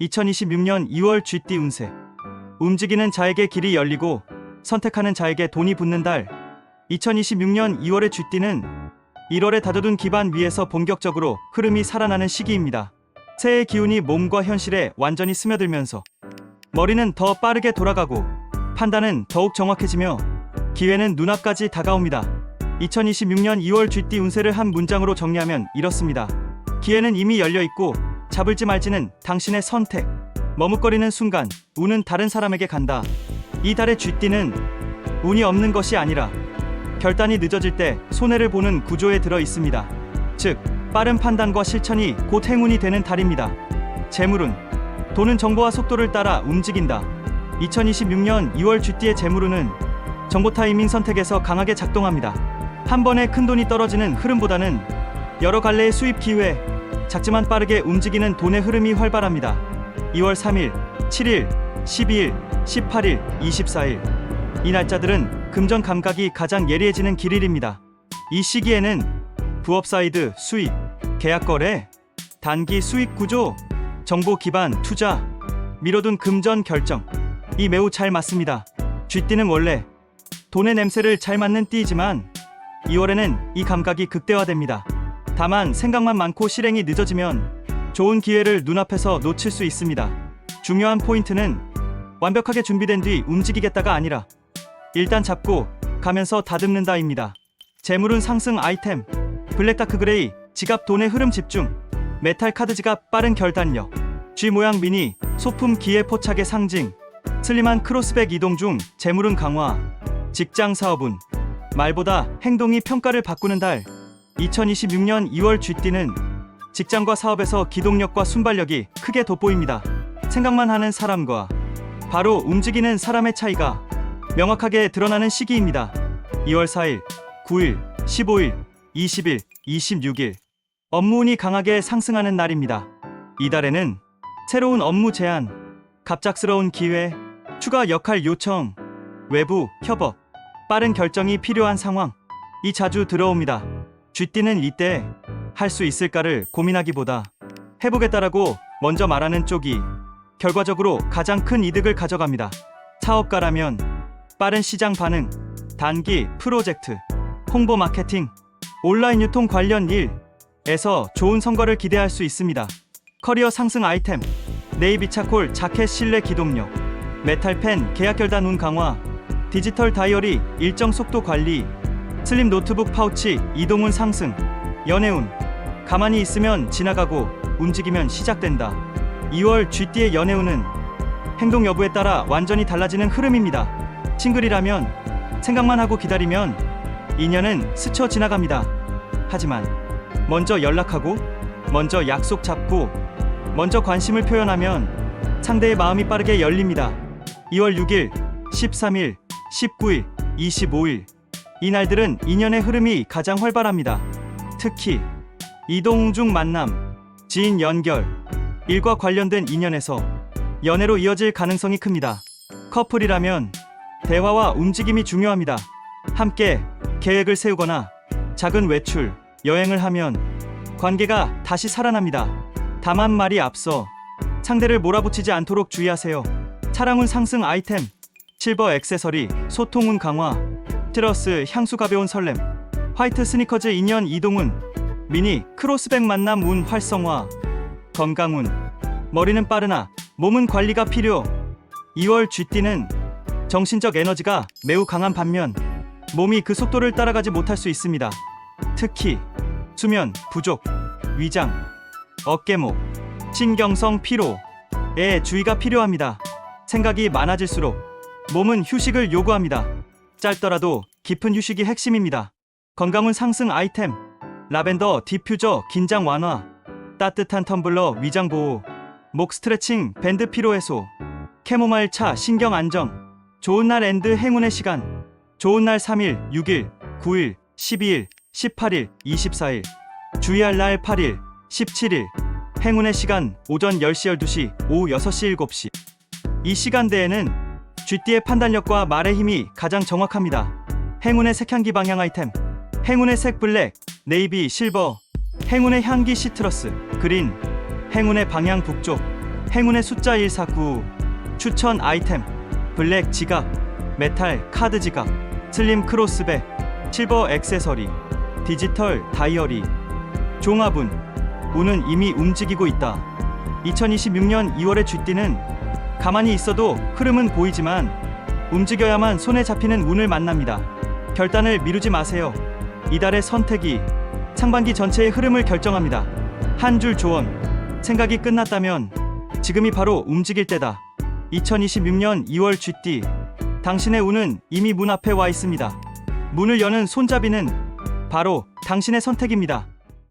2026년 2월 쥐띠 운세. 움직이는 자에게 길이 열리고 선택하는 자에게 돈이 붙는 달. 2026년 2월의 쥐띠는 1월에 다져둔 기반 위에서 본격적으로 흐름이 살아나는 시기입니다. 새해 기운이 몸과 현실에 완전히 스며들면서 머리는 더 빠르게 돌아가고 판단은 더욱 정확해지며 기회는 눈앞까지 다가옵니다. 2026년 2월 쥐띠 운세를 한 문장으로 정리하면 이렇습니다. 기회는 이미 열려 있고 잡을지 말지는 당신의 선택. 머뭇거리는 순간 운은 다른 사람에게 간다. 이 달의 쥐띠는 운이 없는 것이 아니라 결단이 늦어질 때 손해를 보는 구조에 들어 있습니다. 즉, 빠른 판단과 실천이 곧 행운이 되는 달입니다. 재물운 돈은 정보와 속도를 따라 움직인다. 2026년 2월 쥐띠의 재물운은 정보 타이밍 선택에서 강하게 작동합니다. 한 번에 큰 돈이 떨어지는 흐름보다는 여러 갈래의 수입 기회, 작지만 빠르게 움직이는 돈의 흐름이 활발합니다. 2월 3일, 7일, 12일, 18일, 24일. 이 날짜들은 금전 감각이 가장 예리해지는 길일입니다. 이 시기에는 부업 사이드 수입, 계약 거래, 단기 수익 구조, 정보 기반 투자, 미뤄둔 금전 결정. 이 매우 잘 맞습니다. 쥐띠는 원래 돈의 냄새를 잘 맡는 띠이지만 2월에는 이 감각이 극대화됩니다. 다만 생각만 많고 실행이 늦어지면 좋은 기회를 눈앞에서 놓칠 수 있습니다. 중요한 포인트는 완벽하게 준비된 뒤 움직이겠다가 아니라 일단 잡고 가면서 다듬는다입니다. 재물은 상승 아이템, 블랙다크 그레이, 지갑 돈의 흐름 집중, 메탈 카드 지갑 빠른 결단력, G 모양 미니, 소품 기회 포착의 상징, 슬림한 크로스백 이동 중 재물은 강화, 직장 사업운, 말보다 행동이 평가를 바꾸는 달, 2026년 2월 쥐띠는 직장과 사업에서 기동력과 순발력이 크게 돋보입니다. 생각만 하는 사람과 바로 움직이는 사람의 차이가 명확하게 드러나는 시기입니다. 2월 4일, 9일, 15일, 20일, 26일. 업무운이 강하게 상승하는 날입니다. 이달에는 새로운 업무 제안, 갑작스러운 기회, 추가 역할 요청, 외부 협업, 빠른 결정이 필요한 상황. 이 자주 들어옵니다. 쥐띠는 이때 할 수 있을까를 고민하기보다 해보겠다라고 먼저 말하는 쪽이 결과적으로 가장 큰 이득을 가져갑니다. 사업가라면 빠른 시장 반응, 단기 프로젝트, 홍보 마케팅, 온라인 유통 관련 일에서 좋은 성과를 기대할 수 있습니다. 커리어 상승 아이템, 네이비 차콜 자켓 실내 기동력, 메탈 펜 계약 결단 운 강화, 디지털 다이어리 일정 속도 관리, 슬림 노트북 파우치 이동운 상승, 연애운 가만히 있으면 지나가고 움직이면 시작된다. 2월 쥐띠의 연애운은 행동 여부에 따라 완전히 달라지는 흐름입니다. 싱글이라면 생각만 하고 기다리면 인연은 스쳐 지나갑니다. 하지만 먼저 연락하고 먼저 약속 잡고 먼저 관심을 표현하면 상대의 마음이 빠르게 열립니다. 2월 6일, 13일, 19일, 25일 이 날들은 인연의 흐름이 가장 활발합니다. 특히 이동 중 만남, 지인 연결, 일과 관련된 인연에서 연애로 이어질 가능성이 큽니다. 커플이라면 대화와 움직임이 중요합니다. 함께 계획을 세우거나 작은 외출, 여행을 하면 관계가 다시 살아납니다. 다만 말이 앞서 상대를 몰아붙이지 않도록 주의하세요. 차량운 상승 아이템, 실버 액세서리, 소통운 강화, 트러스 향수 가벼운 설렘, 화이트 스니커즈 인연 이동운, 미니 크로스백 만남 운 활성화, 건강운, 머리는 빠르나 몸은 관리가 필요. 2월 쥐띠는 정신적 에너지가 매우 강한 반면 몸이 그 속도를 따라가지 못할 수 있습니다. 특히 수면 부족, 위장, 어깨목, 신경성 피로에 주의가 필요합니다. 생각이 많아질수록 몸은 휴식을 요구합니다. 짧더라도 깊은 휴식이 핵심입니다. 건강은 상승 아이템, 라벤더 디퓨저 긴장 완화, 따뜻한 텀블러 위장 보호, 목 스트레칭 밴드 피로 해소, 캐모마일 차 신경 안정, 좋은 날 앤드 행운의 시간, 좋은 날 3일, 6일, 9일, 12일, 18일, 24일, 주의할 날 8일, 17일, 행운의 시간 오전 10시 12시, 오후 6시 7시. 이 시간대에는 쥐띠의 판단력과 말의 힘이 가장 정확합니다. 행운의 색향기 방향 아이템, 행운의 색 블랙, 네이비, 실버, 행운의 향기 시트러스, 그린, 행운의 방향 북쪽, 행운의 숫자 149 추천 아이템 블랙 지갑 메탈 카드 지갑 슬림 크로스백 실버 액세서리 디지털 다이어리 종합운 운은 이미 움직이고 있다 2026년 2월의 쥐띠는 가만히 있어도 흐름은 보이지만 움직여야만 손에 잡히는 운을 만납니다. 결단을 미루지 마세요. 이달의 선택이 상반기 전체의 흐름을 결정합니다. 한 줄 조언. 생각이 끝났다면 지금이 바로 움직일 때다. 2026년 2월 쥐띠. 당신의 운은 이미 문 앞에 와 있습니다. 문을 여는 손잡이는 바로 당신의 선택입니다